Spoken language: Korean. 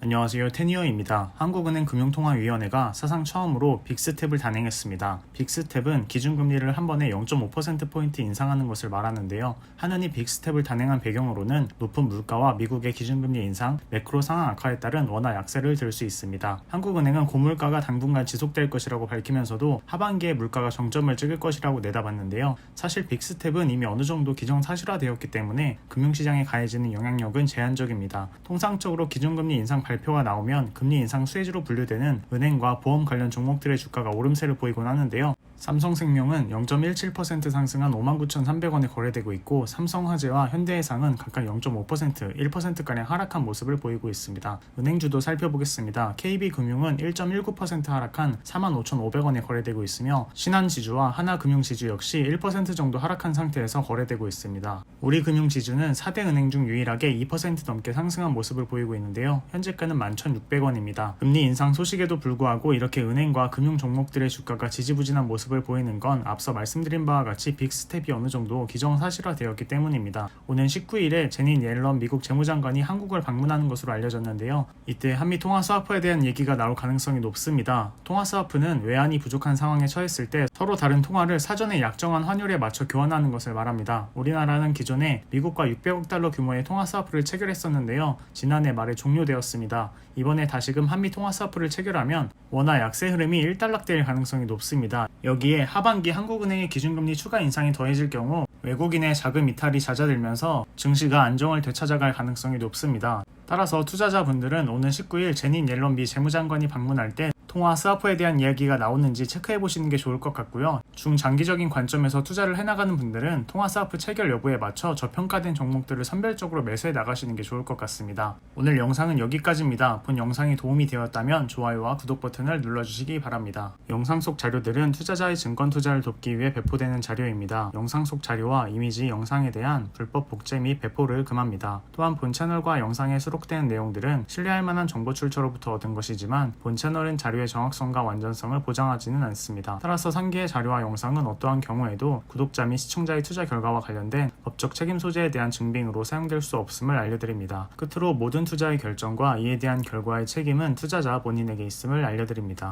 안녕하세요. 테니어입니다. 한국은행 금융통화위원회가 사상 처음으로 빅스텝을 단행했습니다. 빅스텝은 기준금리를 한 번에 0.5%포인트 인상하는 것을 말하는데요. 하느니 빅스텝을 단행한 배경으로는 높은 물가와 미국의 기준금리 인상, 매크로 상황 악화에 따른 원화 약세를 들 수 있습니다. 한국은행은 고물가가 당분간 지속될 것이라고 밝히면서도 하반기에 물가가 정점을 찍을 것이라고 내다봤는데요. 사실 빅스텝은 이미 어느 정도 기정사실화되었기 때문에 금융시장에 가해지는 영향력은 제한적입니다. 통상적으로 기준금리 인상 발표가 나오면 금리 인상 수혜주로 분류되는 은행과 보험 관련 종목들의 주가가 오름세를 보이곤 하는데요. 삼성생명은 0.17% 상승한 59,300원에 거래되고 있고 삼성화재와 현대해상은 각각 0.5%, 1%가량 하락한 모습을 보이고 있습니다. 은행주도 살펴보겠습니다. KB금융은 1.19% 하락한 45,500원에 거래되고 있으며 신한지주와 하나금융지주 역시 1% 정도 하락한 상태에서 거래되고 있습니다. 우리금융지주는 4대 은행 중 유일하게 2% 넘게 상승한 모습을 보이고 있는데요. 현재 가는 11,600원입니다. 금리 인상 소식에도 불구하고 이렇게 은행과 금융 종목들의 주가가 지지부진한 모습을 보이는 건 앞서 말씀드린 바와 같이 빅스텝이 어느 정도 기정사실화되었기 때문입니다. 오는 19일에 제닌 옐런 미국 재무장관이 한국을 방문하는 것으로 알려졌는데요. 이때 한미 통화 스와프에 대한 얘기가 나올 가능성이 높습니다. 통화 스와프는 외환이 부족한 상황에 처했을 때 서로 다른 통화를 사전에 약정한 환율에 맞춰 교환하는 것을 말합니다. 우리나라는 기존에 미국과 600억 달러 규모의 통화 스와프를 체결했었는데요. 지난해 말에 종료되었습니다. 이번에 다시금 한미 통화 스와프를 체결하면 원화 약세 흐름이 일단락될 가능성이 높습니다. 여기에 하반기 한국은행의 기준금리 추가 인상이 더해질 경우 외국인의 자금 이탈이 잦아들면서 증시가 안정을 되찾아갈 가능성이 높습니다. 따라서 투자자분들은 오는 19일 제닌 옐런 미 재무장관이 방문할 때 통화 스와프에 대한 이야기가 나오는지 체크해 보시는 게 좋을 것 같고요. 중장기적인 관점에서 투자를 해나가는 분들은 통화 스와프 체결 여부에 맞춰 저평가된 종목들을 선별적으로 매수해 나가시는 게 좋을 것 같습니다. 오늘 영상은 여기까지입니다. 본 영상이 도움이 되었다면 좋아요와 구독 버튼을 눌러주시기 바랍니다. 영상 속 자료들은 투자자의 증권 투자를 돕기 위해 배포되는 자료입니다. 영상 속 자료와 이미지, 영상에 대한 불법 복제 및 배포를 금합니다. 또한 본 채널과 영상에 수록된 내용들은 신뢰할 만한 정보 출처로부터 얻은 것이지만 본 채널은 자료의 정확성과 완전성을 보장하지는 않습니다. 따라서 상기의 자료와 영상은 어떠한 경우에도 구독자 및 시청자의 투자 결과와 관련된 법적 책임 소재에 대한 증빙으로 사용될 수 없음을 알려드립니다. 끝으로 모든 투자의 결정과 이에 대한 결과의 책임은 투자자 본인에게 있음을 알려드립니다.